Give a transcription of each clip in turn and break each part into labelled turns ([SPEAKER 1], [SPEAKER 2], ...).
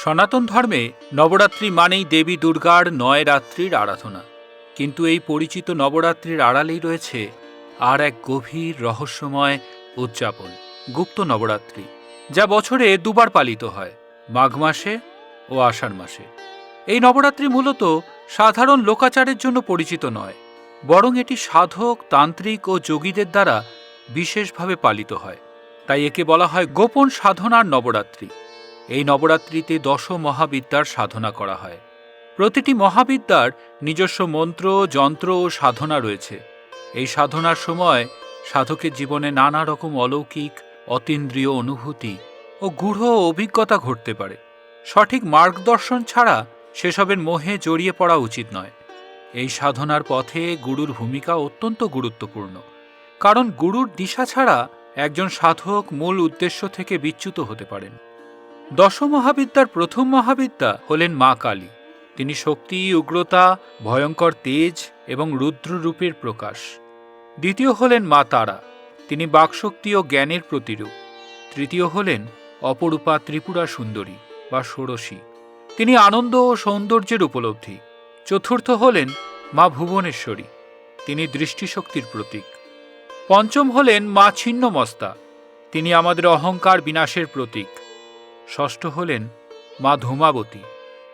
[SPEAKER 1] সনাতন ধর্মে নবরাত্রি মানেই দেবী দুর্গার নয় রাত্রির আরাধনা। কিন্তু এই পরিচিত নবরাত্রির আড়ালেই রয়েছে আর এক গভীর রহস্যময় উদযাপন, গুপ্ত নবরাত্রি, যা বছরে দুবার পালিত হয়, মাঘ মাসে ও আষাঢ় মাসে। এই নবরাত্রি মূলত সাধারণ লোকাচারের জন্য পরিচিত নয়, বরং এটি সাধক, তান্ত্রিক ও যোগীদের দ্বারা বিশেষভাবে পালিত হয়। তাই একে বলা হয় গোপন সাধনার নবরাত্রি। এই নবরাত্রিতে দশ মহাবিদ্যার সাধনা করা হয়। প্রতিটি মহাবিদ্যার নিজস্ব মন্ত্র, যন্ত্র ও সাধনা রয়েছে। এই সাধনার সময় সাধকের জীবনে নানা রকম অলৌকিক, অতীন্দ্রিয় অনুভূতি ও গূঢ় অভিজ্ঞতা ঘটতে পারে। সঠিক মার্গদর্শন ছাড়া সেসবের মোহে জড়িয়ে পড়া উচিত নয়। এই সাধনার পথে গুরুর ভূমিকা অত্যন্ত গুরুত্বপূর্ণ। কারণ গুরুর দিশা ছাড়া একজন সাধক মূল উদ্দেশ্য থেকে বিচ্যুত হতে পারেন। দশ মহাবিদ্যার প্রথম মহাবিদ্যা হলেন মা কালী। তিনি শক্তি, উগ্রতা, ভয়ঙ্কর তেজ এবং রুদ্ররূপের প্রকাশ। দ্বিতীয় হলেন মা তারা। তিনি বাকশক্তি ও জ্ঞানের প্রতিরূপ। তৃতীয় হলেন অপরূপা ত্রিপুরা সুন্দরী বা ষোড়শী। তিনি আনন্দ ও সৌন্দর্যের উপলব্ধি। চতুর্থ হলেন মা ভুবনেশ্বরী। তিনি দৃষ্টিশক্তির প্রতীক। পঞ্চম হলেন মা ছিন্নমস্তা। তিনি আমাদের অহংকার বিনাশের প্রতীক। ষষ্ঠ হলেন মা ধূমাবতী।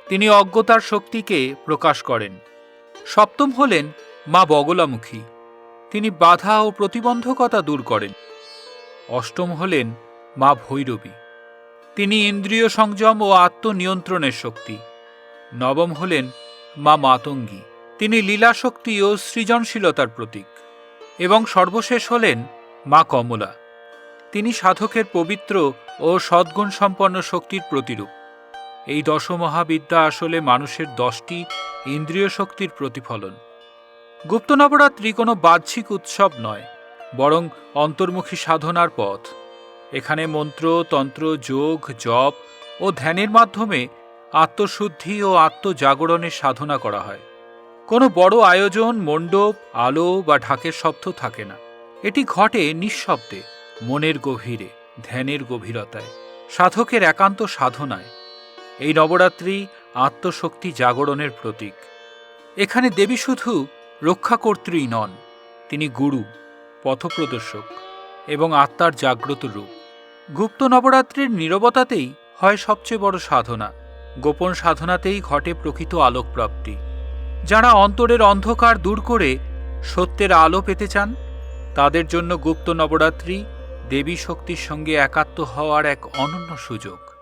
[SPEAKER 1] তিনি অজ্ঞতার শক্তিকে প্রকাশ করেন। সপ্তম হলেন মা বগলামুখী। তিনি বাধা ও প্রতিবন্ধকতা দূর করেন। অষ্টম হলেন মা ভৈরবী। তিনি ইন্দ্রিয় সংযম ও আত্মনিয়ন্ত্রণের শক্তি। নবম হলেন মা মাতঙ্গী। তিনি লীলা শক্তি ও সৃজনশীলতার প্রতীক। এবং সর্বশেষ হলেন মা কমলা। তিনি সাধকের পবিত্র ও সদ্গুণ সম্পন্ন শক্তির প্রতিরূপ। এই দশমহাবিদ্যা আসলে মানুষের দশটি ইন্দ্রিয় শক্তির প্রতিফলন। গুপ্ত নবরাত্রি কোনো বাহ্যিক উৎসব নয়, বরং অন্তর্মুখী সাধনার পথ। এখানে মন্ত্র, তন্ত্র, যোগ, জপ ও ধ্যানের মাধ্যমে আত্মশুদ্ধি ও আত্মজাগরণের সাধনা করা হয়। কোনো বড় আয়োজন, মণ্ডপ, আলো বা ঢাকের শব্দ থাকে না। এটি ঘটে নিঃশব্দে, মনের গভীরে। ধ্যানের গভীরতায়, সাধকের একান্ত সাধনায়। এই নবরাত্রি আত্মশক্তি জাগরণের প্রতীক। এখানে দেবী শুধু রক্ষাকর্ত্রী নন, তিনি গুরু, পথপ্রদর্শক এবং আত্মার জাগ্রত রূপ। গুপ্ত নবরাত্রির নীরবতাতেই হয় সবচেয়ে বড় সাধনা। গোপন সাধনাতেই ঘটে প্রকৃত আলোকপ্রাপ্তি। যারা অন্তরের অন্ধকার দূর করে সত্যের আলো পেতে চান, তাদের জন্য গুপ্ত নবরাত্রি দেবী শক্তির সঙ্গে একাত্ম হওয়ার এক অনন্য সুযোগ।